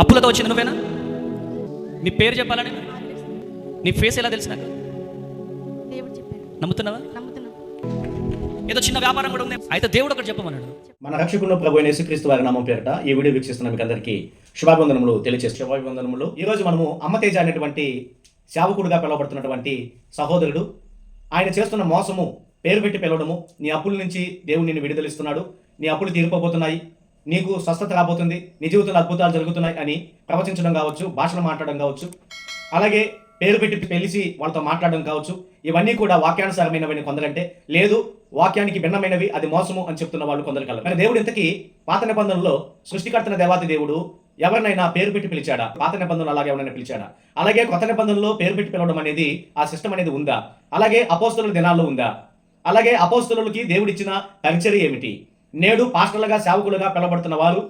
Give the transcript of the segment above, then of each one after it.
అప్పులతో వచ్చింది నువ్వేనా? మీ పేరు చెప్పాలని? నీ ఫేస్ ఎలా తెలుసు నాకు దేవుడు చెప్పాడు. నమ్ముతున్నావా? నమ్ముతున్నాం ఏదో చిన్న వ్యాపారం కూడా ఉంది. అయితే దేవుడు ఒకటి చెప్పమన్నాడు. మన రక్షకుడు ప్రభు అయిన యేసుక్రీస్తు వారి నామం పేరిట ఈ వీడియో వీక్షిస్తున్న మీకు అందరికీ శుభాభివందనములు తెలియజేస్తూ శుభాభివందనములు. ఈ రోజు మనము అమ్మతేజ అనేటువంటి సేవకుడుగా పిలువబడుతున్నటువంటి సహోదరుడు. ఆయన చేస్తున్న మోసము పేరు పెట్టి పిలవడము నీ అప్పుల నుంచి దేవుడు నిన్ను విడుదలిస్తున్నాడు. నీ అప్పులు తీరిపోబోతున్నాయి. నీకు స్వస్థత రాబోతుంది నీ జీవితంలో అద్భుతాలు జరుగుతున్నాయి అని ప్రవచించడం కావచ్చు భాషలు మాట్లాడడం కావచ్చు. అలాగే పేరు పెట్టి పిలిచి వాళ్ళతో మాట్లాడడం కావచ్చు. ఇవన్నీ కూడా వాక్యానుసారమైనవి కొందరంటే లేదు వాక్యానికి భిన్నమైనవి అది మోసము అని చెప్తున్న వాళ్ళు కొందరు కలరు. కానీ దేవుడు ఇంతకీ పాత నిబంధనలో సృష్టికర్తన దేవాతి దేవుడు ఎవరినైనా పేరు పెట్టి పిలిచాడా? పాత నిబంధనలు అలాగే ఎవరైనా పిలిచాడా? అలాగే కొత్త నిబంధనలో పేరు పెట్టి పిలవడం అనేది ఆ సిస్టమ్ అనేది ఉందా? అలాగే అపోస్తుల దినాల్లో ఉందా? అలాగే అపోస్తులకి దేవుడిచ్చిన పరిచర్య ఏమిటి? నేడు పాస్టర్లుగా సేవకులుగా పిలవబడుతున్న వారు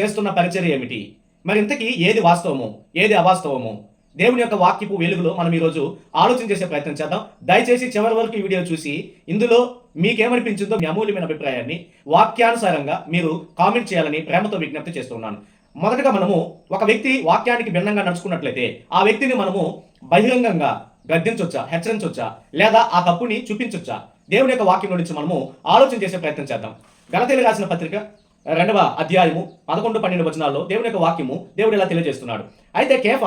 చేస్తున్న పరిచర్య ఏమిటి? మరి ఇంతకీ ఏది వాస్తవము? ఏది అవాస్తవము? దేవుని యొక్క వాక్యపు వెలుగులో మనం ఈరోజు ఆలోచన చేసే ప్రయత్నం చేద్దాం. దయచేసి చివరి వరకు ఈ వీడియో చూసి ఇందులో మీకేమనిపించిందో మీ అమూల్యమైన అభిప్రాయాన్ని వాక్యానుసారంగా మీరు కామెంట్ చేయాలని ప్రేమతో విజ్ఞప్తి చేస్తున్నాను మొదటగా మనము ఒక వ్యక్తి వాక్యానికి భిన్నంగా నడుచుకున్నట్లయితే ఆ వ్యక్తిని మనము బహిరంగంగా గద్దించొచ్చా హెచ్చరించొచ్చా లేదా ఆ తప్పుని చూపించొచ్చా? దేవుని యొక్క వాక్యం నుంచి మనము ఆలోచన చేసే ప్రయత్నం చేద్దాం. గలతీలు రాసిన పత్రిక రెండవ అధ్యాయము పదకొండు పన్నెండు వచనాల్లో దేవుని యొక్క వాక్యము దేవుడు ఇలా తెలియజేస్తున్నాడు. అయితే కేఫ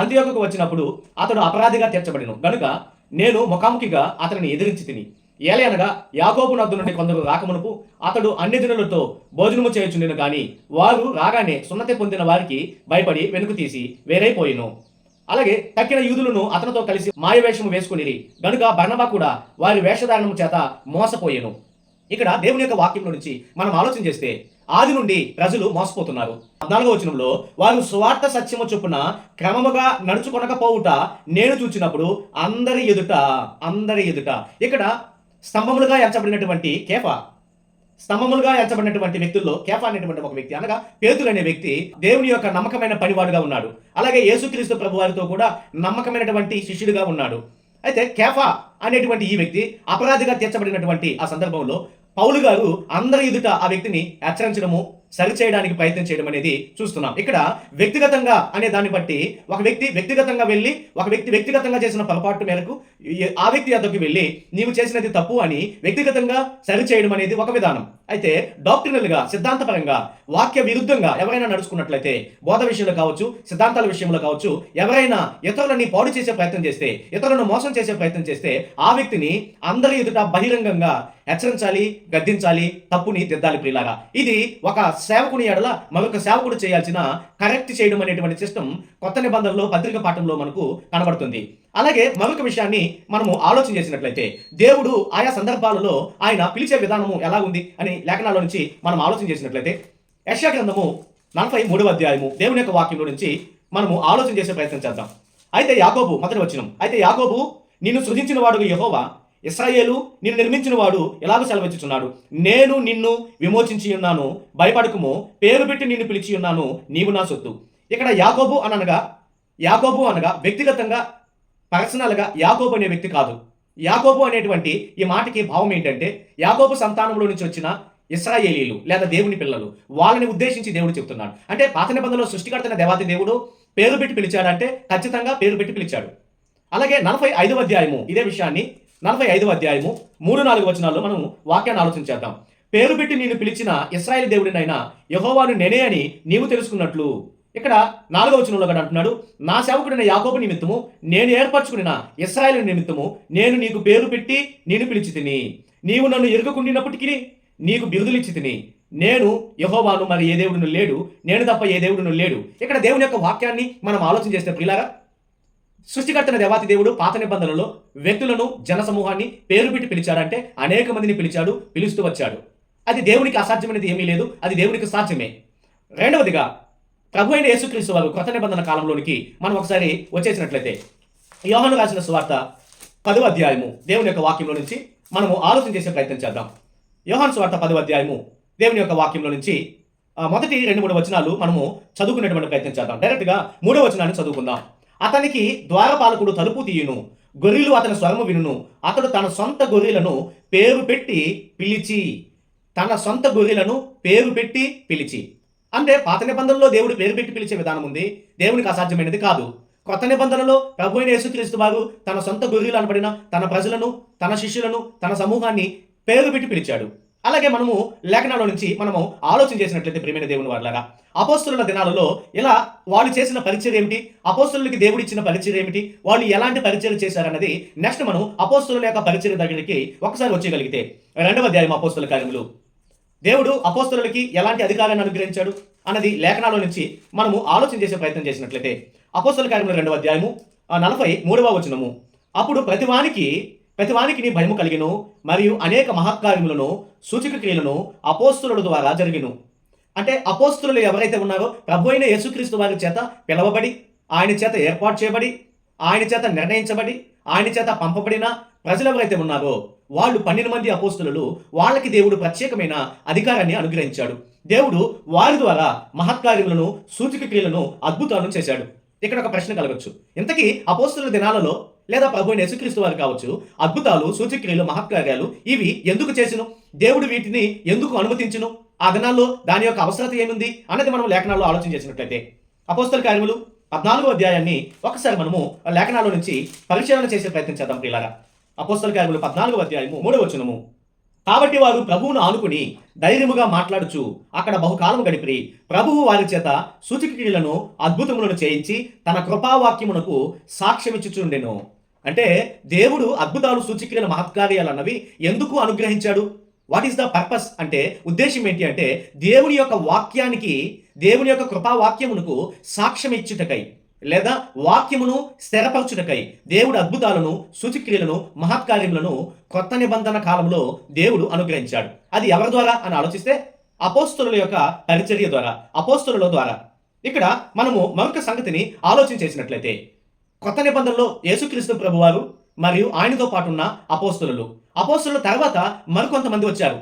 అంత్యోకకు వచ్చినప్పుడు అతడు అపరాధిగా తీర్చబడిను. గనుక నేను ముఖాముఖిగా అతనిని ఎదిరించి తిని ఏలయనగా యాకోబు నద్దు నుండి కొందరు రాకమునుపు అతడు అన్ని దినులతో భోజనము చేయుచుండెను కానీ వారు రాగానే సున్నతి పొందిన వారికి భయపడి వెనుక తీసి వేరైపోయిను. అలాగే తక్కిన యూదులను అతనితో కలిసి మాయవేషము వేసుకుని గనుక బర్ణబా కూడా వారి వేషధారణము చేత మోసపోయెను. ఇక్కడ దేవుని యొక్క వాక్యం నుంచి మనం ఆలోచన చేస్తే ఆది నుండి ప్రజలు మోసపోతున్నారు. పద్నాలుగో వచనంలో వారు స్వార్థ సత్యము చొప్పున క్రమముగా నడుచుకొనకపోవుట నేను చూచినప్పుడు అందరి ఎదుట అందరి ఎదుట. ఇక్కడ స్తంభములుగా ఎంచబడినటువంటి కేఫ స్తంభములుగా ఎంచబడినటువంటి వ్యక్తుల్లో కేఫ అనేటువంటి ఒక వ్యక్తి అనగా పేతులు అనే వ్యక్తి దేవుని యొక్క నమ్మకమైన పనివాడుగా ఉన్నాడు. అలాగే యేసుక్రీస్తు ప్రభు వారితో కూడా నమ్మకమైనటువంటి శిష్యుడిగా ఉన్నాడు. అయితే కేఫా అనేటువంటి ఈ వ్యక్తి అపరాధిగా తీర్చబడినటువంటి ఆ సందర్భంలో పౌలు గారు అందరి ఎదుట ఆ వ్యక్తిని హెచ్చరించడము సరి చేయడానికి ప్రయత్నం చేయడం అనేది చూస్తున్నాం. ఇక్కడ వ్యక్తిగతంగా అనే దాన్ని బట్టి ఒక వ్యక్తి వ్యక్తిగతంగా వెళ్ళి ఒక వ్యక్తి వ్యక్తిగతంగా చేసిన పొరపాటు మేరకు ఆ వ్యక్తి అద్దకు వెళ్ళి నీవు చేసినది తప్పు అని వ్యక్తిగతంగా సరి చేయడం అనేది ఒక విధానం. అయితే డాక్టర్నల్గా సిద్ధాంతపరంగా వాక్య విరుద్ధంగా ఎవరైనా నడుచుకున్నట్లయితే బోధ విషయంలో కావచ్చు సిద్ధాంతాల విషయంలో కావచ్చు ఎవరైనా ఇతరులని పాడు చేసే ప్రయత్నం చేస్తే ఇతరులను మోసం చేసే ప్రయత్నం చేస్తే ఆ వ్యక్తిని అందరి ఎదుట బహిరంగంగా హెచ్చరించాలి గద్దించాలి తప్పుని దిద్దాలి ప్రియులారా. ఇది ఒక సేవకుని ఎడల మరొక సేవకుడు చేయాల్సిన కరెక్ట్ చేయడం అనేటువంటి సిస్టమ్ కొత్త నిబంధనలో పత్రిక పాఠంలో మనకు కనబడుతుంది. అలాగే మరొక విషయాన్ని మనము ఆలోచన చేసినట్లయితే దేవుడు ఆయా సందర్భాలలో ఆయన పిలిచే విధానము ఎలా ఉంది అని లేఖనాల నుంచి మనం ఆలోచన చేసినట్లయితే యశా గ్రంథము నలభై మూడవ అధ్యాయము దేవుని యొక్క వాక్యంలో నుంచి మనము ఆలోచన చేసే ప్రయత్నం చేద్దాం. అయితే యాగోబు మొదటి వచ్చినం అయితే యాగోబు నిన్ను సృజించిన వాడు యహోవా ఇస్రాయేలు నిన్ను నిర్మించిన వాడు ఎలాగో సెలవిచ్చుచున్నాడు. నేను నిన్ను విమోచించి ఉన్నాను. భయపడకుము. పేరు పెట్టి నిన్ను పిలిచి ఉన్నాను. నీవు నా సొత్తు. ఇక్కడ యాకోబు అనగా యాకోబు అనగా వ్యక్తిగతంగా పర్సనల్గా యాకోబు అనే వ్యక్తి కాదు. యాకోబు అనేటువంటి ఈ మాటకి భావం ఏంటంటే యాకోబు సంతానంలో నుంచి వచ్చిన ఇస్రాయేలీలు లేదా దేవుని పిల్లలు వాళ్ళని ఉద్దేశించి దేవుడు చెప్తున్నాడు. అంటే పాత నిబంధనలో సృష్టికర్తన దేవాతి దేవుడు పేరు పెట్టి పిలిచాడంటే ఖచ్చితంగా పేరు పెట్టి పిలిచాడు. అలాగే నలభై ఐదవ అధ్యాయము ఇదే విషయాన్ని నలభై ఐదవ అధ్యాయము మూడు నాలుగు వచనాల్లో మనం వాక్యాన్ని ఆలోచన చేద్దాం పేరు పెట్టి నేను పిలిచిన ఇస్రాయల్ దేవుడినైనా యహోవాను నేనే అని నీవు తెలుసుకున్నట్లు. ఇక్కడ నాలుగవ వచనంలో కూడా అంటున్నాడు నా సేవకుడైన యాకోబు నిమిత్తము నేను ఏర్పరచుకున్న ఇస్రాయల్ నిమిత్తము నేను నీకు పేరు పెట్టి నేను పిలిచి తిని నీవు నన్ను ఎరుగకుండినప్పటికీ నీకు బిరుదులిచ్చి తిని నేను యహోవాను మరి ఏ దేవుడును లేడు నేను తప్ప ఏ దేవుడును లేడు. ఇక్కడ దేవుని యొక్క వాక్యాన్ని మనం ఆలోచన చేస్తే ప్రిలారా సృష్టికర్తన దేవాతి దేవుడు పాత నిబంధనలో వ్యక్తులను జన సమూహాన్ని పేరు పెట్టి పిలిచాడంటే అనేక మందిని పిలిచాడు పిలుస్తూ వచ్చాడు. అది దేవునికి అసాధ్యమైనది ఏమీ లేదు అది దేవునికి సాధ్యమే. రెండవదిగా ప్రభు అయిన యేసుక్రీస్తు వారు కొత్త నిబంధన కాలంలోనికి మనం ఒకసారి వచ్చేసినట్లయితే యోహను రాసిన సువార్త పదవ అధ్యాయము దేవుని యొక్క వాక్యంలో నుంచి మనము ఆలోచన చేసే ప్రయత్నం చేద్దాం. యోహాన్ సువార్త పదవ అధ్యాయము దేవుని యొక్క వాక్యంలో నుంచి మొదటి రెండు మూడు వచనాలు మనము చదువుకునేటువంటి ప్రయత్నం చేద్దాం. డైరెక్ట్గా మూడో వచనాన్ని చదువుకుందాం. అతనికి ద్వారపాలకుడు తలుపు తీయును. గొర్రెలు అతని స్వరము వినును. అతడు తన సొంత గొర్రెలను పేరు పెట్టి పిలిచి తన సొంత గొర్రెలను పేరు పెట్టి పిలిచి. అంటే పాత నిబంధనలో దేవుడు పేరు పెట్టి పిలిచే విధానం ఉంది. దేవునికి అసాధ్యమైనది కాదు. కొత్త నిబంధనలో ప్రభు అయిన యేసుక్రీస్తు వారు తన సొంత గొర్రెలు అనబడిన తన ప్రజలను తన శిష్యులను తన సమూహాన్ని పేరు పెట్టి పిలిచాడు. అలాగే మనము లేఖనాల నుంచి మనము ఆలోచన చేసినట్లయితే ప్రేమైన దేవుని వాళ్ళగా అపోస్తుల దినాలలో ఇలా వాళ్ళు చేసిన పరిచయం ఏమిటి అపోస్తులకి దేవుడు ఇచ్చిన పరిచయం ఏమిటి వాళ్ళు ఎలాంటి పరిచయం చేశారన్నది నెక్స్ట్ మనం అపోస్తుల యొక్క పరిచయం దగ్గరికి ఒకసారి వచ్చేయగలిగితే రెండవ అధ్యాయం అపోస్తుల కార్యములు. దేవుడు అపోస్తులకి ఎలాంటి అధికారాన్ని అనుగ్రహించాడు అన్నది లేఖనాల నుంచి మనము ఆలోచన చేసే ప్రయత్నం చేసినట్లయితే అపోస్తుల కార్యములు రెండవ అధ్యాయము నలభై మూడవ వచనము. అప్పుడు ప్రతివానికి ప్రతివానికి నీ భయము కలిగిను మరియు అనేక మహత్కార్యములను సూచక క్రియలను అపోస్తుల ద్వారా జరిగిను. అంటే అపోస్తులు ఎవరైతే ఉన్నారో ప్రభు అయిన యేసుక్రీస్తు వారి చేత పిలవబడి ఆయన చేత ఏర్పాటు చేయబడి ఆయన చేత నిర్ణయించబడి ఆయన చేత పంపబడిన ప్రజలు ఎవరైతే ఉన్నారో వాళ్ళు పన్నెండు మంది అపోస్తులు వాళ్ళకి దేవుడు ప్రత్యేకమైన అధికారాన్ని అనుగ్రహించాడు. దేవుడు వారి ద్వారా మహత్కార్యములను సూచక క్రియలను అద్భుతాలను చేశాడు. ఇక్కడ ఒక ప్రశ్న కలగచ్చు. ఇంతకీ అపోస్తుల దినాలలో లేదా ప్రభు యేసుక్రీస్తు వారు కావచ్చు అద్భుతాలు సూచక్రియలు మహత్కార్యాలు ఇవి ఎందుకు చేసిను? దేవుడు వీటిని ఎందుకు అనుమతించును? ఆ దినాల్లో దాని యొక్క అవసరత ఏముంది అన్నది మనం లేఖనాల్లో ఆలోచన చేసినట్లయితే. అపోస్తల కార్యములు పద్నాలుగో అధ్యాయాన్ని ఒకసారి మనము ఆ లేఖనాల్లో నుంచి పరిశీలన చేసే ప్రయత్నం చేద్దాం ప్రియులారా. అపోస్తల కార్యములు పద్నాలుగో అధ్యాయము మూడవ వచనము. కాబట్టి వారు ప్రభువును ఆనుకుని ధైర్యముగా మాట్లాడుచు అక్కడ బహుకాలము గడిపి ప్రభువు వారి చేత సూచక క్రియలను అద్భుతములను చేయించి తన కృపావాక్యమునకు సాక్ష్యమిచ్చుచుండెను. అంటే దేవుడు అద్భుతాలు సూచిక్రియల మహత్కార్యాలు అన్నవి ఎందుకు అనుగ్రహించాడు? వాట్ ఈస్ ద పర్పస్ అంటే ఉద్దేశం ఏంటి అంటే దేవుని యొక్క వాక్యానికి దేవుని యొక్క కృపావాక్యమునకు సాక్ష్యం ఇచ్చుటకై లేదా వాక్యమును స్థిరపరచుటకై దేవుడు అద్భుతాలను సూచిక్రియలను మహత్కార్యములను కొత్త నిబంధన కాలంలో దేవుడు అనుగ్రహించాడు. అది ఎవరి ద్వారా అని ఆలోచిస్తే అపోస్తుల యొక్క పరిచర్య ద్వారా అపోస్తుల ద్వారా. ఇక్కడ మనము మరొక సంగతిని ఆలోచన చేసినట్లయితే కొత్త నిబంధనలో యేసుక్రీస్తు ప్రభువారు మరియు ఆయనతో పాటున్న అపోస్తులు. అపోస్తుల తర్వాత మరికొంతమంది వచ్చారు.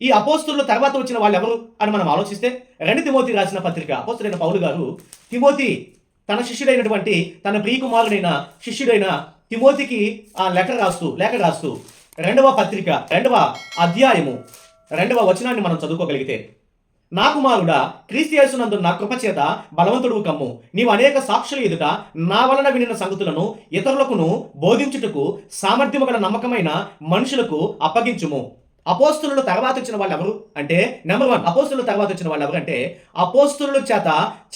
ఈ అపోస్తుల తర్వాత వచ్చిన వాళ్ళు ఎవరు అని మనం ఆలోచిస్తే రెండు తిమోతి రాసిన పత్రిక అపోస్తులైన పౌలు గారు తిమోతి తన శిష్యుడైనటువంటి తన ప్రియకుమారుడైన శిష్యుడైన తిమోతికి ఆ లెటర్ రాస్తూ లేఖ రాస్తూ రెండవ పత్రిక రెండవ అధ్యాయము రెండవ వచనాన్ని మనం చదువుకోగలిగితే నా కుమారుడా క్రీస్తు నా కృపచేత బలవంతుడు కమ్ము. నీవు అనేక సాక్షుల ఎదుట నా వలన వినిన సంగతులను ఇతరులకును బోధించుటకు సామర్థ్యము గల నమ్మకమైన మనుషులకు అప్పగించుము. అపోస్తులు తర్వాత వచ్చిన వాళ్ళు ఎవరు అంటే నెంబర్ వన్ అపోస్తులు తర్వాత వచ్చిన వాళ్ళు ఎవరు అంటే అపోస్తుల చేత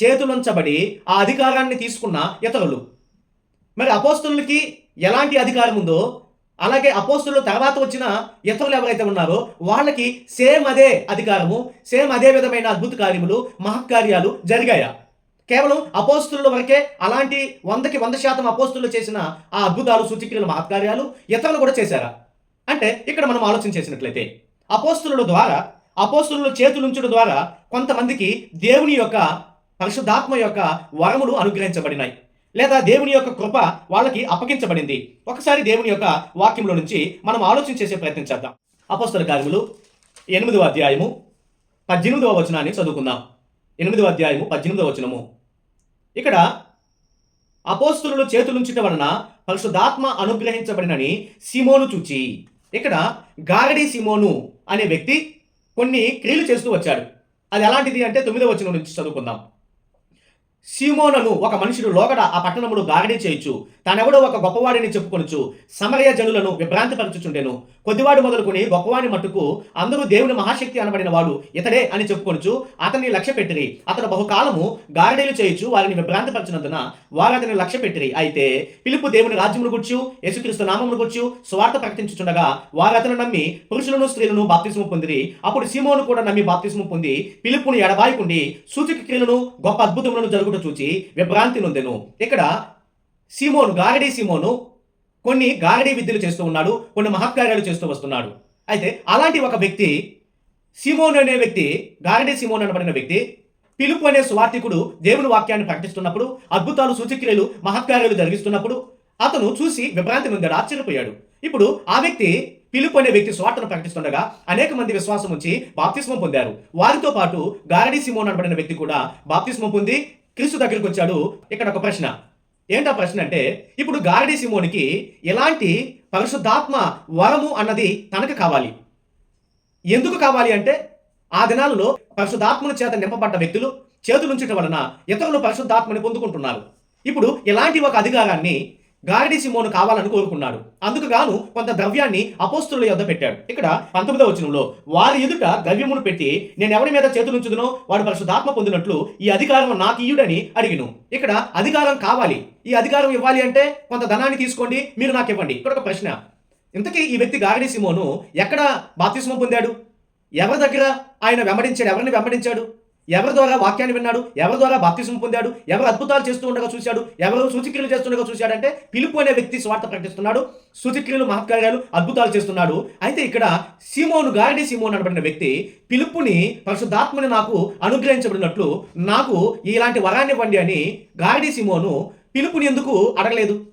చేతులుంచబడి ఆ అధికారాన్ని తీసుకున్న ఇతరులు. మరి అపోస్తులకి ఎలాంటి అధికారం ఉందో అలాగే అపోస్తులు తర్వాత వచ్చిన ఇతరులు ఎవరైతే ఉన్నారో వాళ్ళకి సేమ్ అదే అధికారము సేమ్ అదే విధమైన అద్భుత కార్యములు మహత్కార్యాలు జరిగాయా? కేవలం అపోస్తుల వరకే అలాంటి వందకి వంద శాతం అపోస్తులు చేసిన ఆ అద్భుతాలు సూచక్రియలు మహత్కార్యాలు ఇతరులు కూడా చేశారా? అంటే ఇక్కడ మనం ఆలోచన చేసినట్లయితే అపోస్తుల ద్వారా అపోస్తుల చేతులుంచడం ద్వారా కొంతమందికి దేవుని యొక్క పరిశుద్ధాత్మ యొక్క వరములు అనుగ్రహించబడినాయి. లేదా దేవుని యొక్క కృప వాళ్ళకి అప్పగించబడింది. ఒకసారి దేవుని యొక్క వాక్యంలో నుంచి మనం ఆలోచన చేసే ప్రయత్నం చేద్దాం. అపస్తుల కార్యములు ఎనిమిదవ అధ్యాయము పద్దెనిమిదవ వచనాన్ని చదువుకుందాం. ఎనిమిదవ అధ్యాయము పద్దెనిమిదవ వచనము. ఇక్కడ అపోస్తులు చేతులుంచటం వలన పరిశుద్ధాత్మ అనుగ్రహించబడినని సిమోను చూచి ఇక్కడ గారడి సిమోను అనే వ్యక్తి కొన్ని క్రియలు చేస్తూ వచ్చాడు. అది ఎలాంటిది అంటే తొమ్మిదవ వచనం నుంచి చదువుకుందాం. సీమోనను ఒక మనుషుడు లోగడ ఆ పట్టణమును గారడీ చేయొచ్చు తానెవడో ఒక గొప్పవాడిని చెప్పుకొనొచ్చు సమరయ జనులను విభ్రాంతిపరచుచుండెను. కొద్దివాడు మొదలుకొని గొప్పవాడి మట్టుకు అందరూ దేవుని మహాశక్తి అనబడిన వాడు ఇతడే అని చెప్పుకొనుచు అతన్ని లక్ష్య పెట్టిరి. అతను బహుకాలము గారడీలు చేయొచ్చు వారిని విభ్రాంతిపరచునందున వారు అతని లక్ష్య పెట్టిరి. అయితే పిలుపు దేవుని రాజ్యమును గుర్చు యేసుక్రీస్తు నామమును గుర్చు స్వార్థ ప్రకటించుచుండగా వారు అతను నమ్మి పురుషులను స్త్రీలను బాప్తిస్ము పొందిరి. అప్పుడు సీమోను కూడా నమ్మి బాప్తిస్ము పొంది పిలుపుని ఎడబాయకుండి సూచక క్రియలను గొప్ప అద్భుతములను జరుగుట చూచి విభ్రాంతి నొందెను. ఇక్కడ సీమోను గారడీ సీమోను కొన్ని గారడీ విద్యలు చేస్తూ ఉన్నాడు కొన్ని మహత్కార్యాలు చేస్తూ వస్తున్నాడు. అయితే అలాంటి ఒక వ్యక్తి సీమోను అనే వ్యక్తి గారడీ సీమోను అనబడిన వ్యక్తి పిలుపు అనే స్వార్థికుడు దేవుని వాక్యాన్ని ప్రకటిస్తున్నప్పుడు అద్భుతాలు సూచక్రియలు మహత్కార్యాలు జరిగిస్తున్నప్పుడు అతను చూసి విభ్రాంతి నొందాడు ఆశ్చర్యపోయాడు. ఇప్పుడు ఆ వ్యక్తి పిలుపు అనే వ్యక్తి స్వార్థను ప్రకటిస్తుండగా అనేక మంది విశ్వాసం ఉంచి బాప్తిస్మం పొందారు. వారితో పాటు గారడీ సిమోన్ అనబడిన వ్యక్తి కూడా బాప్తిస్మం పొంది క్రీస్తు దగ్గరికి వచ్చాడు. ఇక్కడ ఒక ప్రశ్న. ఏంటా ప్రశ్న అంటే ఇప్పుడు గారడీ సిమోనికి ఎలాంటి పరిశుద్ధాత్మ వరము అన్నది తనకు కావాలి. ఎందుకు కావాలి అంటే ఆ దినాలలో పరిశుద్ధాత్మను చేత నింపబడ్డ వ్యక్తులు చేతులుంచటం వలన ఇతరులు పరిశుద్ధాత్మని పొందుకుంటున్నారు. ఇప్పుడు ఇలాంటి ఒక అధికారాన్ని గారడి సిమోను కావాలని కోరుకున్నాడు. అందుకు గాను కొంత ద్రవ్యాన్ని అపోస్తుల యొద్ద పెట్టాడు. ఇక్కడ పంతొమ్మిదవ వచనంలో వారి ఎదుట ద్రవ్యమును పెట్టి నేను ఎవరి మీద చేతులుంచుదునో వాడు పరిశుద్ధాత్మ పొందినట్లు ఈ అధికారం నాకు ఇయ్యుడని అడిగిను. ఇక్కడ అధికారం కావాలి. ఈ అధికారం ఇవ్వాలి అంటే కొంత ధనాన్ని తీసుకోండి మీరు నాకు ఇవ్వండి. ఇక్కడ ఒక ప్రశ్న. ఇంతకీ ఈ వ్యక్తి గారడి సిమోను ఎక్కడ బాప్తిస్మం పొందాడు? ఎవరి దగ్గర ఆయన వెంబడించాడు? ఎవరిని వెంబడించాడు? ఎవరి ద్వారా వాక్యాన్ని విన్నాడు? ఎవరి ద్వారా బాప్తిసం పొందాడు? ఎవరు అద్భుతాలు చేస్తూ ఉండగా చూశాడు? ఎవరు సూచిక్రియలు చేస్తుండగా చూశాడంటే పిలుపు అనే వ్యక్తి స్వార్థ ప్రకటిస్తున్నాడు సూచిక్రియలు మహత్కార్యాలు అద్భుతాలు చేస్తున్నాడు. అయితే ఇక్కడ సీమోను గారడి సీమోను అనబడిన వ్యక్తి పిలుపుని పరిశుద్ధాత్మని నాకు అనుగ్రహించబడినట్లు నాకు ఇలాంటి వరాన్ని ఇవ్వండి అని గాయడి సీమోను పిలుపుని ఎందుకు అడగలేదు?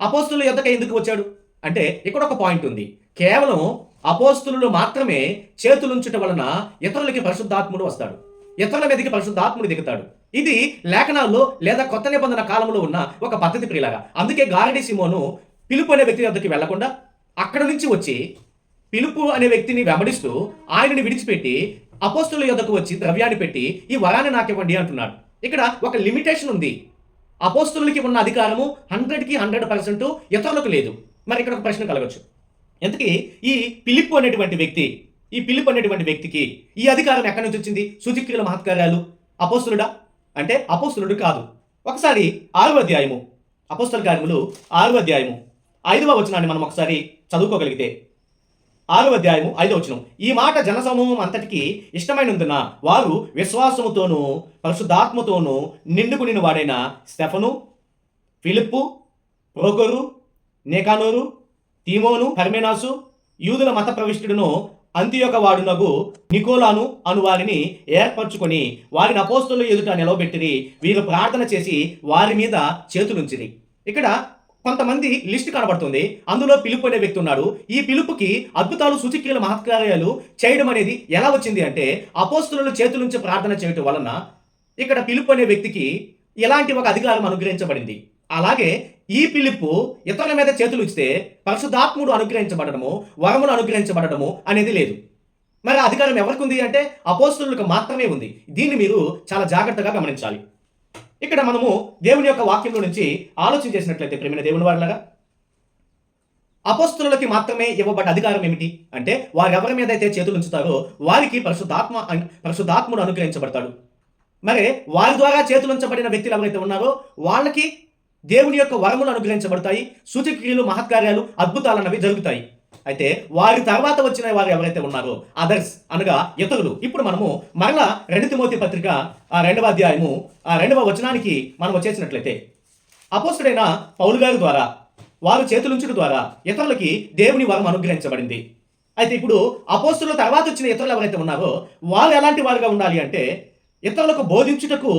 అపోస్తుల యొద్దకే ఎందుకు వచ్చాడు? అంటే ఇక్కడ ఒక పాయింట్ ఉంది. కేవలం అపోస్తులు మాత్రమే చేతులుంచుట వలన ఇతరులకి పరిశుద్ధాత్ముడు వస్తాడు. ఇతరుల మీదకి పరిశుద్ధాత్ముడు దిగుతాడు. ఇది లేఖనాల్లో లేదా కొత్త నిబంధన కాలంలో ఉన్న ఒక పద్ధతి ప్రియులాగా అందుకే గారడి సిమోను పిలుపు అనే వ్యక్తి వద్దకి వెళ్ళకుండా అక్కడ నుంచి వచ్చి పిలుపు అనే వ్యక్తిని వెంబడిస్తూ ఆయనని విడిచిపెట్టి అపోస్తుల యొద్దకు వచ్చి ద్రవ్యాన్ని పెట్టి ఈ వరాన్ని నాకివ్వండి అంటున్నాడు. ఇక్కడ ఒక లిమిటేషన్ ఉంది. అపోస్తులకి ఉన్న అధికారము హండ్రెడ్కి హండ్రెడ్ పర్సెంట్ ఇతరులకు లేదు. మరి ఇక్కడ ఒక ప్రశ్న కలగచ్చు. ఎందుకీ ఈ పిలుపు అనేటువంటి వ్యక్తి ఈ పిలుపు అనేటువంటి వ్యక్తికి ఈ అధికారం ఎక్కడి నుంచి వచ్చింది? సుచిక్రియల మహత్కార్యాలు అపోస్తులుడా? అంటే అపోస్తులుడు కాదు. ఒకసారి ఆరవ అధ్యాయము. అపోస్తుల కార్యములు ఆరవ అధ్యాయము. ఐదవ వచనాన్ని మనం ఒకసారి చదువుకోగలిగితే. ఆరవ అధ్యాయము ఐదవ వచనం. ఈ మాట జనసమూహం అంతటికీ ఇష్టమైనందున వారు విశ్వాసముతోనూ పరిశుద్ధాత్మతోనూ నిండుకుని వాడైన స్టెఫను ఫిలిప్పు ప్రోకొరు నేకానోరు తీమోను హర్మేనాసు యూదుల మత ప్రవిష్టుడును అంత్యొక వాడునగు నికోలాను అను వారిని ఏర్పరచుకొని వారిని అపోస్తుల ఎదుట నిలవబెట్టిరి. వీరు ప్రార్థన చేసి వారి మీద చేతులుంచిరి. ఇక్కడ కొంతమంది లిస్ట్ కనబడుతుంది. అందులో పిలుపు అనే వ్యక్తి ఉన్నాడు. ఈ పిలుపుకి అద్భుతాలు సూచిక్రియల మహత్కార్యాలు చేయడం అనేది ఎలా వచ్చింది అంటే అపోస్తులను చేతులుంచి ప్రార్థన చేయటం వలన ఇక్కడ పిలుపు అనే వ్యక్తికి ఎలాంటి ఒక అధికారం అనుగ్రహించబడింది. అలాగే ఈ పిలుపు ఇతరుల మీద చేతులు ఇస్తే పరిశుద్ధాత్ముడు అనుగ్రహించబడడము వరములు అనుగ్రహించబడడము అనేది లేదు. మరి అధికారం ఎవరికి ఉంది అంటే అపోస్తులకు మాత్రమే ఉంది. దీన్ని మీరు చాలా జాగ్రత్తగా గమనించాలి. ఇక్కడ మనము దేవుని యొక్క వాక్యంలో నుంచి ఆలోచన చేసినట్లయితే ప్రేమైన దేవుని వారిలాగా అపోస్తులకి మాత్రమే ఇవ్వబడ్డ అధికారం ఏమిటి? అంటే వారు ఎవరి మీద అయితే చేతులు ఉంచుతారో వారికి పరిశుద్ధాత్మ పరిశుద్ధాత్ముడు అనుగ్రహించబడతాడు. మరి వారి ద్వారా చేతులు ఉంచబడిన వ్యక్తులు ఎవరైతే ఉన్నారో వాళ్ళకి దేవుని యొక్క వరములు అనుగ్రహించబడతాయి సూచక్రియలు మహత్కార్యాలు అద్భుతాలు అన్నవి జరుగుతాయి. అయితే వారి తర్వాత వచ్చిన వారు ఎవరైతే ఉన్నారో అదర్స్ అనగా ఇతరులు ఇప్పుడు మనము మరలా రెండు తిమోతి పత్రిక ఆ రెండవ అధ్యాయము ఆ రెండవ వచనానికి మనం వచ్చేసినట్లయితే అపోస్తుడైన పౌలు గారి ద్వారా వారు చేతులుంచడం ద్వారా ఇతరులకి దేవుని వరం అనుగ్రహించబడింది. అయితే ఇప్పుడు అపోస్తుల తర్వాత వచ్చిన ఇతరులు ఎవరైతే ఉన్నారో వారు ఎలాంటి వారుగా ఉండాలి అంటే ఇతరులకు బోధించుటకు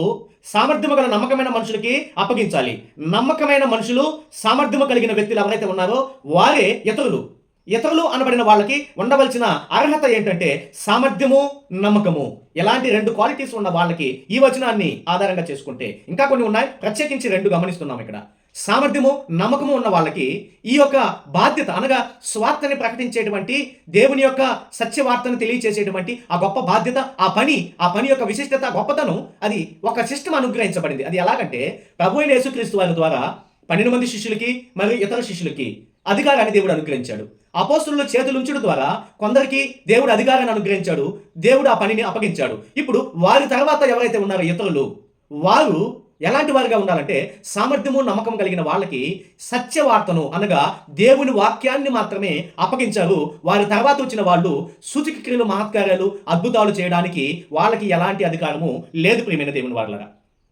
సామర్థ్యము గల నమ్మకమైన మనుషులకి అప్పగించాలి. నమ్మకమైన మనుషులు సామర్థ్యము కలిగిన వ్యక్తులు ఎవరైతే ఉన్నారో వారే ఇతరులు. ఇతరులు అనబడిన వాళ్ళకి ఉండవలసిన అర్హత ఏంటంటే సామర్థ్యము నమ్మకము. ఎలాంటి రెండు క్వాలిటీస్ ఉన్న వాళ్ళకి ఈ వచనాన్ని ఆధారంగా చేసుకుంటే ఇంకా కొన్ని ఉన్నాయి. ప్రత్యేకించి రెండు గమనిస్తున్నాం ఇక్కడ. సామర్థ్యము నమ్మకము ఉన్న వాళ్ళకి ఈ యొక్క బాధ్యత అనగా స్వార్థని ప్రకటించేటువంటి దేవుని యొక్క సత్యవార్తను తెలియచేసేటువంటి ఆ గొప్ప బాధ్యత ఆ పని ఆ పని యొక్క విశిష్టత గొప్పతనం అది ఒక సిస్టమ్ అనుగ్రహించబడింది. అది ఎలాగంటే ప్రభు అయిన యేసుక్రీస్తు వారి ద్వారా పన్నెండు మంది శిష్యులకి మరియు ఇతర శిష్యులకి అధికారాన్ని దేవుడు అనుగ్రహించాడు. అపోస్తుల చేతులుంచడం ద్వారా కొందరికి దేవుడు అధికారాన్ని అనుగ్రహించాడు దేవుడు ఆ పనిని అప్పగించాడు. ఇప్పుడు వారి తర్వాత ఎవరైతే ఉన్నారో ఇతరులు వారు ఎలాంటి వారిగా ఉండాలంటే సామర్థ్యము నమ్మకం కలిగిన వాళ్ళకి సత్యవార్తను అనగా దేవుని వాక్యాన్ని మాత్రమే అప్పగించారు. వారి తర్వాత వచ్చిన వాళ్ళు సూచిక క్రియలు మహత్కార్యాలు అద్భుతాలు చేయడానికి వాళ్ళకి ఎలాంటి అధికారము లేదు ప్రియమైన దేవుని వాళ్ళగా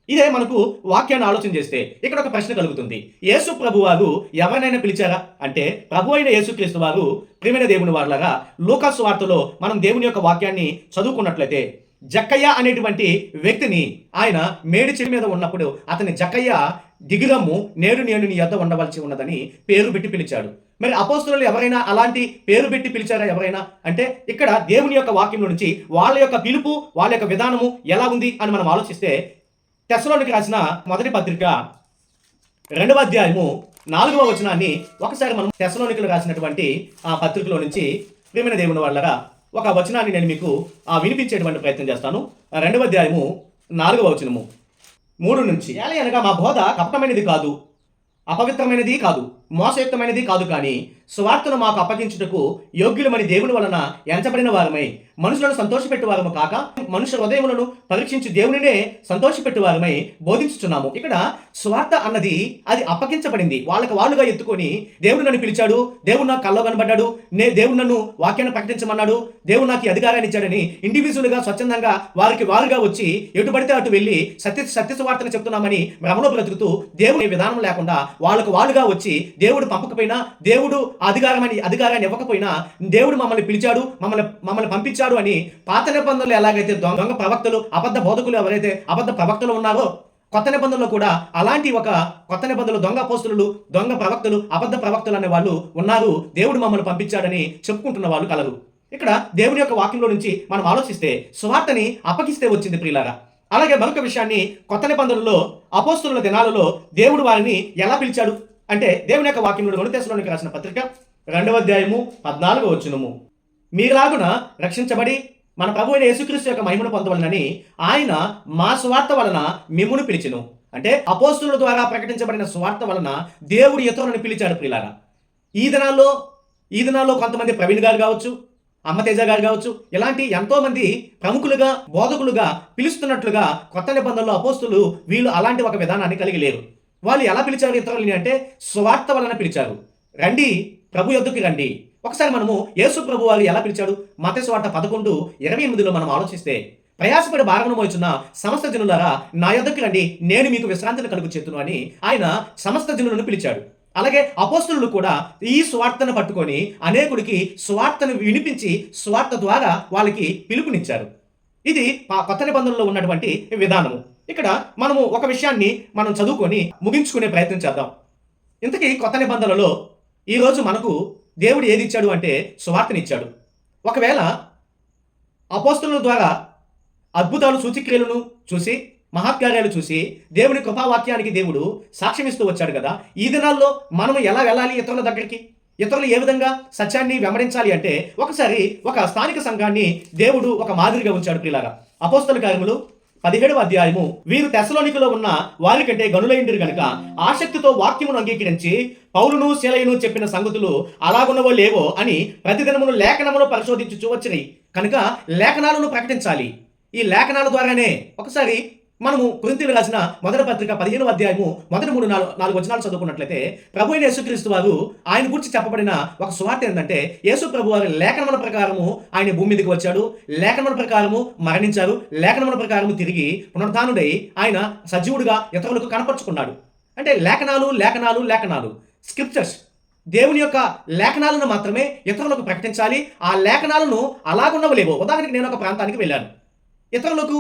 ఇదే మనకు వాక్యాన్ని ఆలోచన చేస్తే ఇక్కడ ఒక ప్రశ్న కలుగుతుంది. యేసు ప్రభు వారు ఎవరినైనా పిలిచారా? అంటే ప్రభు అయిన యేసుక్రీస్తు వారు ప్రియమైన దేవుని వారులాగా లోకాసు వార్తలో మనం దేవుని యొక్క వాక్యాన్ని చదువుకున్నట్లయితే జక్కయ్య అనేటువంటి వ్యక్తిని ఆయన మేడి చెడి మీద ఉన్నప్పుడు అతని జక్కయ్య దిగురమ్ము నేడు నేను నీ యొద్ద ఉండవలసి ఉన్నదని పేరు పెట్టి పిలిచాడు. మరి అపోస్తులు ఎవరైనా అలాంటి పేరు పెట్టి పిలిచారా ఎవరైనా? అంటే ఇక్కడ దేవుని యొక్క వాక్యం నుంచి వాళ్ళ యొక్క పిలుపు వాళ్ళ యొక్క విధానము ఎలా ఉంది అని మనం ఆలోచిస్తే టెస్లోనికి రాసిన మొదటి పత్రిక రెండవ అధ్యాయము నాలుగవ వచనాన్ని ఒకసారి మనం టెస్లోనికలు రాసినటువంటి ఆ పత్రికలో నుంచి ప్రేమైన దేవుని వాళ్ళగా ఒక వచనాన్ని నేను మీకు ఆ, వినిపించేటువంటి ప్రయత్నం చేస్తాను. రెండవ అధ్యాయము నాలుగవ వచనము. మూడు నుంచి. ఏలే అనగా మా బోధ కపటమైనది కాదు అపవిత్రమైనది కాదు. మోసయుక్తమైనది కాదు కానీ స్వార్థను మాకు అప్పగించుటకు యోగ్యులమని దేవుని వలన ఎంచబడిన వారమై మనుషులను సంతోషపెట్టు వారము కాక మనుషుల హృదయములను పరీక్షించి దేవునినే సంతోషపెట్టు వారమై బోధించుచున్నాము. ఇక్కడ స్వార్థ అన్నది అది అప్పగించబడింది. వాళ్ళకి వాళ్ళుగా ఎత్తుకొని దేవుడు నన్ను పిలిచాడు దేవుడు నాకు కల్లో కనబడ్డాడు నే దేవుడు నన్ను వాక్యాన్ని ప్రకటించమన్నాడు దేవుడు నాకు అధికారాన్ని ఇచ్చాడని ఇండివిజువల్గా స్వచ్ఛందంగా వారికి వారుగా వచ్చి ఎటు పడితే అటు వెళ్ళి సత్య సత్య సువార్తను చెప్తున్నామని భ్రమలో బ్రతుకుతూ దేవుని విధానం లేకుండా వాళ్ళకు వాళ్ళుగా వచ్చి దేవుడు పంపకపోయినా దేవుడు అధికారమని అధికారాన్ని ఇవ్వకపోయినా దేవుడు మమ్మల్ని పిలిచాడు మమ్మల్ని మమ్మల్ని పంపించాడు అని పాత నిబంధనలు ఎలాగైతే దొంగ దొంగ ప్రవక్తలు అబద్ధ బోధకులు ఎవరైతే అబద్ధ ప్రవక్తలు ఉన్నారో కొత్త నిబంధనలో కూడా అలాంటి ఒక కొత్త నిబంధనలు దొంగ పోస్తులు దొంగ ప్రవక్తలు అబద్ధ ప్రవక్తలు అనే వాళ్ళు ఉన్నారు. దేవుడు మమ్మల్ని పంపించాడని చెప్పుకుంటున్న వాళ్ళు కలరు. ఇక్కడ దేవుని యొక్క వాక్యంలో నుంచి మనం ఆలోచిస్తే సువార్తని అప్పగిస్తే వచ్చింది ప్రియులారా. అలాగే మరొక విషయాన్ని కొత్త నిబంధనలో అపోస్తుల దినాలలో దేవుడు వారిని ఎలా పిలిచాడు? అంటే దేవుని యొక్క వాక్యంలో గణితేశ్వరానికి రాసిన పత్రిక రెండవ అధ్యాయము పద్నాలుగు వచ్చినము మీలాగున రక్షించబడి మన ప్రభు అయిన యేసుక్రీస్తు యొక్క మహిమను పొందవలనని ఆయన మా స్వార్థ వలన మిమ్మును పిలిచిను. అంటే అపోస్తుల ద్వారా ప్రకటించబడిన స్వార్థ వలన దేవుడు ఇతరులను పిలిచాడు ప్రియులారా. ఈ దినాల్లో ఈ దినాల్లో కొంతమంది ప్రవీణ్ గారు కావచ్చు అమ్మతేజ గారు కావచ్చు ఇలాంటి ఎంతోమంది ప్రముఖులుగా బోధకులుగా పిలుస్తున్నట్లుగా కొత్త నిబంధనలు అపోస్తులు వీళ్ళు అలాంటి ఒక విధానాన్ని కలిగి లేరు. వాళ్ళు ఎలా పిలిచారు ఇతరులని అంటే స్వార్థ వలన పిలిచారు. రండి ప్రభు యొద్దకు రండి. ఒకసారి మనము యేసు ప్రభు వారు ఎలా పిలిచాడు మత స్వార్థ పదకొండు ఇరవై ఎనిమిదిలో మనం ఆలోచిస్తే ప్రయాసపడి భారమును మోచున్న సమస్త జనులారా నా యొద్దకు రండి నేను మీకు విశ్రాంతిని కలుగు చేతును అని ఆయన సమస్త జనులను పిలిచాడు. అలాగే అపోస్తులు కూడా ఈ స్వార్థను పట్టుకొని అనేకుడికి స్వార్థను వినిపించి స్వార్థ ద్వారా వాళ్ళకి పిలుపునిచ్చారు. ఇది కొత్త నిబంధనలో ఉన్నటువంటి విధానము. ఇక్కడ మనము ఒక విషయాన్ని మనం చదువుకొని ముగించుకునే ప్రయత్నం చేద్దాం. ఇంతకీ కొత్త నిబంధనలో ఈరోజు మనకు దేవుడు ఏది ఇచ్చాడు అంటే సువార్తనిచ్చాడు. ఒకవేళ అపోస్తుల ద్వారా అద్భుతాలు సూచిక్రియలను చూసి మహత్కార్యాలు చూసి దేవుని కృపావాక్యానికి దేవుడు సాక్ష్యమిస్తూ వచ్చాడు కదా ఈ దినాల్లో మనం ఎలా వెళ్ళాలి ఇతరుల దగ్గరికి? ఇతరులు ఏ విధంగా సత్యాన్ని వెంబడించాలి అంటే ఒకసారి ఒక స్థానిక సంఘాన్ని దేవుడు ఒక మాదిరిగా ఉంచాడు పిల్లగా అపోస్తల కార్యములు పదిహేడవ అధ్యాయము. వీరు తెసలోనికలో ఉన్న వారి కంటే గనులైండిరు గనుక ఆసక్తితో వాక్యమును అంగీకరించి పౌలును శీలయును చెప్పిన సంగతులు అలాగున్నవో లేవో అని ప్రతిదినమును లేఖనమును పరిశోధించుచూ వచ్చినాయి కనుక లేఖనాలను ప్రకటించాలి. ఈ లేఖనాల ద్వారానే ఒకసారి మనము కురింతీలు రాసిన మొదటి పత్రిక పదిహేను అధ్యాయము మొదటి మూడు నాలుగు నాలుగు వచనాలు చదువుకున్నట్లయితే ప్రభు అయిన యేసుక్రీస్తు వారు ఆయన గురించి చెప్పబడిన ఒక సువార్త ఏంటంటే యేసు ప్రభు వారి లేఖనముల ప్రకారము ఆయన భూమి మీదకి వచ్చాడు లేఖనముల ప్రకారము మరణించారు లేఖనముల ప్రకారము తిరిగి పునర్ధానుడై ఆయన సజీవుడిగా ఇతరులకు కనపరుచుకున్నాడు. అంటే లేఖనాలు లేఖనాలు లేఖనాలు స్క్రిప్చర్స్ దేవుని యొక్క లేఖనాలను మాత్రమే ఇతరులకు ప్రకటించాలి ఆ లేఖనాలను అలాగున్నవలేవు. ఉదాహరణకి నేను ఒక ప్రాంతానికి వెళ్ళాను. ఇతరులకు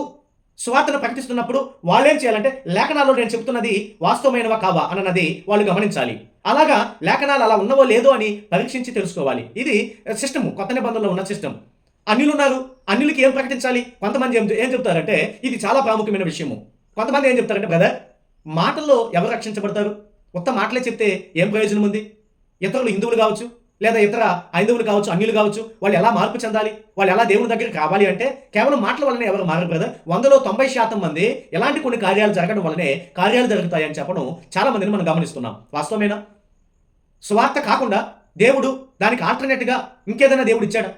సువార్తను ప్రకటిస్తున్నప్పుడు వాళ్ళేం చేయాలంటే లేఖనాల్లో నేను చెప్తున్నది వాస్తవమైనవా కావా అన్నది వాళ్ళు గమనించాలి. అలాగా లేఖనాలు అలా ఉన్నవో లేదో అని పరీక్షించి తెలుసుకోవాలి. ఇది సిస్టమ్ కొత్త నిబంధనలో ఉన్న సిస్టమ్ అన్యులు ఉన్నారు అన్యులకి ఏం ప్రకటించాలి? కొంతమంది ఏం ఏం చెప్తారంటే ఇది చాలా ప్రాముఖ్యమైన విషయము. కొంతమంది ఏం చెప్తారంటే బ్రదర్ మాటల్లో ఎవరు రక్షించబడతారు? కొత్త మాటలే చెప్తే ఏం ప్రయోజనం ఉంది? ఇతరులు హిందువులు కావచ్చు లేదా ఇతర హైందవులు కావచ్చు అన్యులు కావచ్చు వాళ్ళు ఎలా మార్పు చెందాలి వాళ్ళు ఎలా దేవుని దగ్గరికి కావాలి అంటే కేవలం మాటల వల్లనే ఎవరు మారరు బ్రదర్ వందలో తొంభై శాతం మంది ఎలాంటి కొన్ని కార్యాలు జరగడం వల్లనే కార్యాలు జరుగుతాయని చెప్పడం చాలా మందిని మనం గమనిస్తున్నాం. వాస్తవమేనా? స్వార్థ కాకుండా దేవుడు దానికి ఆల్టర్నేట్గా ఇంకేదైనా దేవుడు ఇచ్చాడా?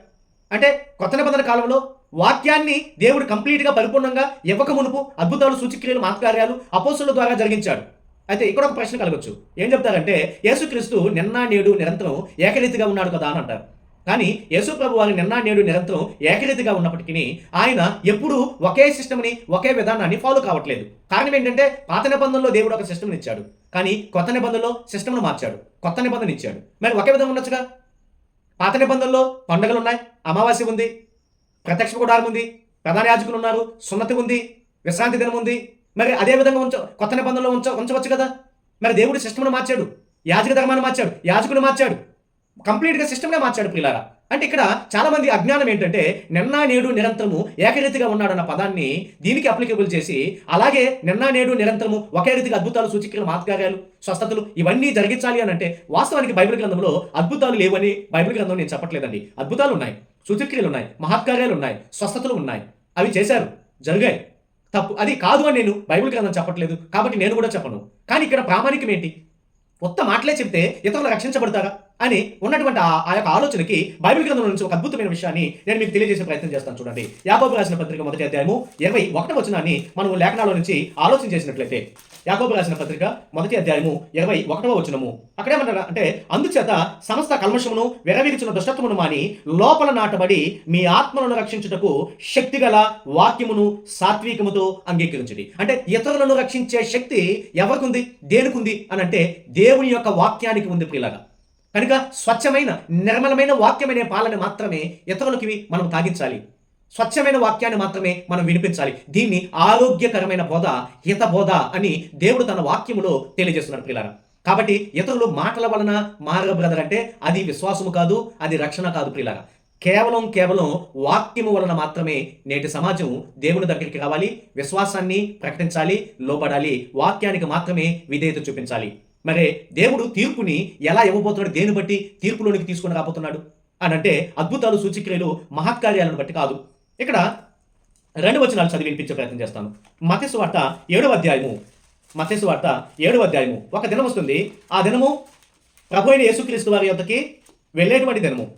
అంటే కొత్త నిబంధన కాలంలో వాక్యాన్ని దేవుడు కంప్లీట్గా పరిపూర్ణంగా ఇవ్వక మునుపు అద్భుతాలు సూచిక్రియలు మాత్కార్యాలు అపోసుల ద్వారా జరిగించాడు. అయితే ఇక్కడ ఒక ప్రశ్న కలగచ్చు. ఏం చెప్తారంటే యేసుక్రీస్తు నిన్న నేడు నిరంతరం ఏకరీతిగా ఉన్నాడు కదా అని అంటారు. కానీ యేసు ప్రభు వారి నిన్న నేడు నిరంతరం ఏకరీతిగా ఉన్నప్పటికీ ఆయన ఎప్పుడూ ఒకే సిస్టమ్ని ఒకే విధానాన్ని ఫాలో కావట్లేదు. కారణం ఏంటంటే పాత నిబంధనలో దేవుడు ఒక సిస్టమ్ని ఇచ్చాడు. కానీ కొత్త నిబంధనలో సిస్టమ్ను మార్చాడు. కొత్త నిబంధన ఇచ్చాడు. మరి ఒకే విధంగా ఉండొచ్చుగా? పాత నిబంధనలో పండుగలు ఉన్నాయి అమావాస్య ఉంది ప్రత్యక్ష గుడారం ఉంది ప్రధాన యాజకులు ఉన్నారు సున్నతి ఉంది విశ్రాంతి దినం ఉంది మరి అదే విధంగా ఉంచ కొత్త నిబంధనలో ఉంచ ఉంచవచ్చు కదా? మరి దేవుడు సిస్టమ్ను మార్చాడు. యాజక ధర్మాన్ని మార్చాడు. యాజకులు మార్చాడు. కంప్లీట్గా సిస్టమ్గా మార్చాడు పిల్లారా అంటే ఇక్కడ చాలామంది అజ్ఞానం ఏంటంటే నిన్న నేడు నిరంతరము ఏకరీతిగా ఉన్నాడన్న పదాన్ని దీనికి అప్లికబుల్ చేసి అలాగే నిన్న నేడు నిరంతరము ఒకే రీతిగా అద్భుతాలు సూచికలు మాత్కార్యాలు స్వస్థతలు ఇవన్నీ జరిగించాలి అని అంటే వాస్తవానికి బైబిల్ గ్రంథంలో అద్భుతాలు లేవని బైబిల్ గ్రంథం నేను చెప్పట్లేదండి. అద్భుతాలు ఉన్నాయి. సూచిక్రియలు ఉన్నాయి. మహత్కార్యాలు ఉన్నాయి. స్వస్థతలు ఉన్నాయి. అవి చేశారు. జరిగాయి. తప్పు. అది కాదు అని నేను బైబిల్ గ్రంథం చెప్పట్లేదు. కాబట్టి నేను కూడా చెప్పను. కానీ ఇక్కడ ప్రామాణికం ఏంటి? కొత్త మాటలే చెప్తే ఇతరులు రక్షించబడతారా? అని ఉన్నటువంటి ఆ యొక్క ఆలోచనకి బైబిల్ గ్రంథం నుంచి ఒక అద్భుతమైన విషయాన్ని నేను మీకు తెలియజేసే ప్రయత్నం చేస్తాను చూడండి. యాకోబు రాసిన పత్రిక మొదటి అధ్యాయము ఇరవై ఒకటి వచనాన్ని మనం లేఖనాల నుంచి ఆలోచన చేసినట్లయితే యాకోబు రాసిన పత్రిక మొదటి అధ్యాయము ఇరవై ఒకటవ వచనము. అక్కడేమంటారు అంటే అందుచేత సమస్త కల్మషమును విరవిరిచిన దుష్టత్వమును మాని లోపల నాటబడి మీ ఆత్మలను రక్షించుటకు శక్తిగల వాక్యమును సాత్వికముతో అంగీకరించండి. అంటే ఇతరులను రక్షించే శక్తి ఎవరికుంది? దేనికుంది? అని అంటే దేవుని యొక్క వాక్యానికి ఉంది ప్రియులాగా కనుక స్వచ్ఛమైన నిర్మలమైన వాక్యమనే పాలన మాత్రమే ఇతరులకి మనం తాగించాలి. స్వచ్ఛమైన వాక్యాన్ని మాత్రమే మనం వినిపించాలి. దీన్ని ఆరోగ్యకరమైన బోధ హిత బోధ అని దేవుడు తన వాక్యములో తెలియజేస్తున్నాడు పిల్లరా కాబట్టి ఇతరులు మాటల వలన మార బ్రదర్ అంటే అది విశ్వాసము కాదు అది రక్షణ కాదు ప్రియులారా. కేవలం కేవలం వాక్యము వలన మాత్రమే నేటి సమాజం దేవుని దగ్గరికి రావాలి విశ్వాసాన్ని ప్రకటించాలి లోపడాలి వాక్యానికి మాత్రమే విధేయత చూపించాలి. మరి దేవుడు తీర్పుని ఎలా ఇవ్వబోతున్నాడు దేని బట్టి తీర్పులోనికి తీసుకుని రాబోతున్నాడు? అని అంటే అద్భుతాలు సూచిక్రియలు మహత్కార్యాలను బట్టి కాదు. ఇక్కడ రెండు వచనాలు చదివి వినిపించే ప్రయత్నం చేస్తాను. మతస్సు వార్త ఏడవ అధ్యాయము. మతేసు వార్త ఏడవ అధ్యాయము. ఒక దినం వస్తుంది. ఆ దినము ప్రభు అయిన యేసుక్రీస్తు వారి యొద్దకి వెళ్ళేటువంటి దినము.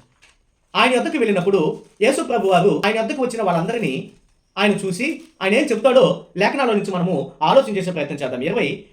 ఆయన యొద్దకు వెళ్ళినప్పుడు యేసు ప్రభు వారు ఆయన యొద్దకు వచ్చిన వాళ్ళందరినీ ఆయన చూసి ఆయన ఏం చెప్తాడో లేఖనాల నుంచి మనము ఆలోచన చేసే ప్రయత్నం చేద్దాం. ఇరవై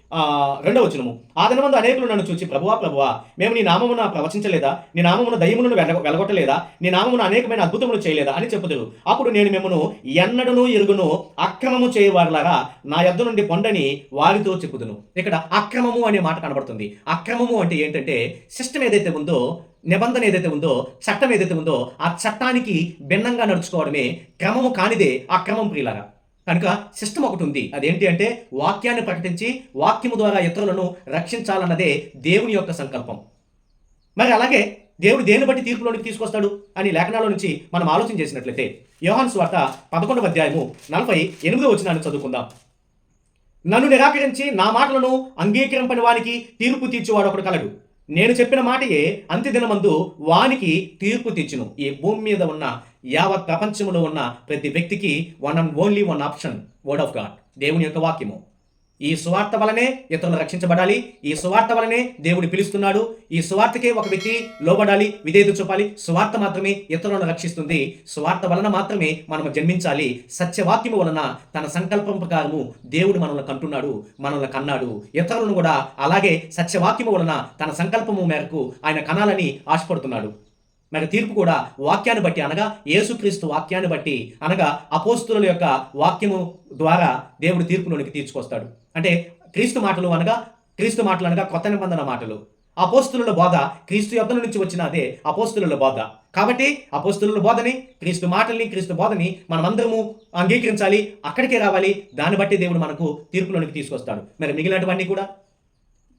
రెండవ వచనము. ఆ దినమందు అనేకులు నన్ను చూచి ప్రభువా ప్రభువా మేము నీ నామమున ప్రవచించలేదా? నీ నామమున దయ్యములను వెలగొట్టలేదా? నీ నామమున అనేకమైన అద్భుతములు చేయలేదా? అని చెప్పుదురు. అప్పుడు నేను మిమ్మను ఎన్నడను ఎరుగును అక్రమము చేయవారిలాగా నా యొద్ద నుండి పొండని వారితో చెప్పుదును. ఇక్కడ అక్రమము అనే మాట కనబడుతుంది. అక్రమము అంటే ఏంటంటే సిస్టమ్ ఏదైతే ఉందో నిబంధన ఏదైతే ఉందో చట్టం ఏదైతే ఉందో ఆ చట్టానికి భిన్నంగా నడుచుకోవడమే క్రమము కానిదే ఆ క్రమం ప్రియులాగా కనుక సిస్టమ్ ఒకటి ఉంది. అదేంటి అంటే వాక్యాన్ని ప్రకటించి వాక్యము ద్వారా ఇతరులను రక్షించాలన్నదే దేవుని యొక్క సంకల్పం. మరి అలాగే దేవుడు దేని బట్టి తీర్పులోనికి తీసుకొస్తాడు అని లేఖనాల నుంచి మనం ఆలోచన చేసినట్లయితే యోహాన్ స్వార్త పదకొండవ అధ్యాయము నలభై ఎనిమిదో వచనాన్ని చదువుకుందాం. నన్ను నిరాకరించి నా మాటలను అంగీకరింపని వారికి తీర్పు తీర్చేవాడు ఒకడు కలడు. నేను చెప్పిన మాటయే అంత్యదినమందు వానికి తీర్పు తెచ్చును ఈ భూమి మీద ఉన్న యావత్ ప్రపంచంలో ఉన్న ప్రతి వ్యక్తికి one and only one option word of God దేవుని యొక్క వాక్యము. ఈ సువార్త వలనే ఇతరులు రక్షించబడాలి. ఈ సువార్త వలనే దేవుడు పిలుస్తున్నాడు. ఈ సువార్తకే ఒక వ్యక్తి లోబడాలి విధేయత చూపాలి. సువార్త మాత్రమే ఇతరులను రక్షిస్తుంది. సువార్త వలన మాత్రమే మనం జన్మించాలి. సత్యవాక్యము వలన తన సంకల్పం ప్రకారము దేవుడు మనల్ని కంటున్నాడు మనల్ని కన్నాడు. ఇతరులను కూడా అలాగే సత్యవాక్యము వలన తన సంకల్పము మేరకు ఆయన కనాలని ఆశపడుతున్నాడు. మరి తీర్పు కూడా వాక్యాన్ని బట్టి అనగా యేసుక్రీస్తు వాక్యాన్ని బట్టి అనగా అపోస్తుల యొక్క వాక్యము ద్వారా దేవుడు తీర్పులోనికి తీర్చుకొస్తాడు. అంటే క్రీస్తు మాటలు అనగా క్రీస్తు మాటలు అనగా కొత్త నిబంధన మాటలు. అపోస్తుల బోధ క్రీస్తు యొద్ద నుంచి వచ్చిన అదే అపోస్తుల బోధ. కాబట్టి అపోస్తుల బోధని క్రీస్తు మాటల్ని క్రీస్తు బోధని మనమందరము అంగీకరించాలి అక్కడికే రావాలి. దాన్ని బట్టి దేవుడు మనకు తీర్పులోనికి తీసుకొస్తాడు. మరి మిగిలినటువంటి కూడా?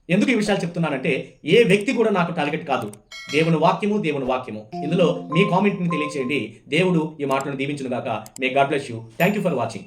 ఎందుకు ఈ విషయాలు చెప్తున్నానంటే ఏ వ్యక్తి కూడా నాకు టార్గెట్ కాదు. దేవుని వాక్యము దేవుని వాక్యము. ఇందులో మీ కామెంట్ని తెలియచేయండి. దేవుడు ఈ మాటలను దీవించును గాక may God bless you thank you for watching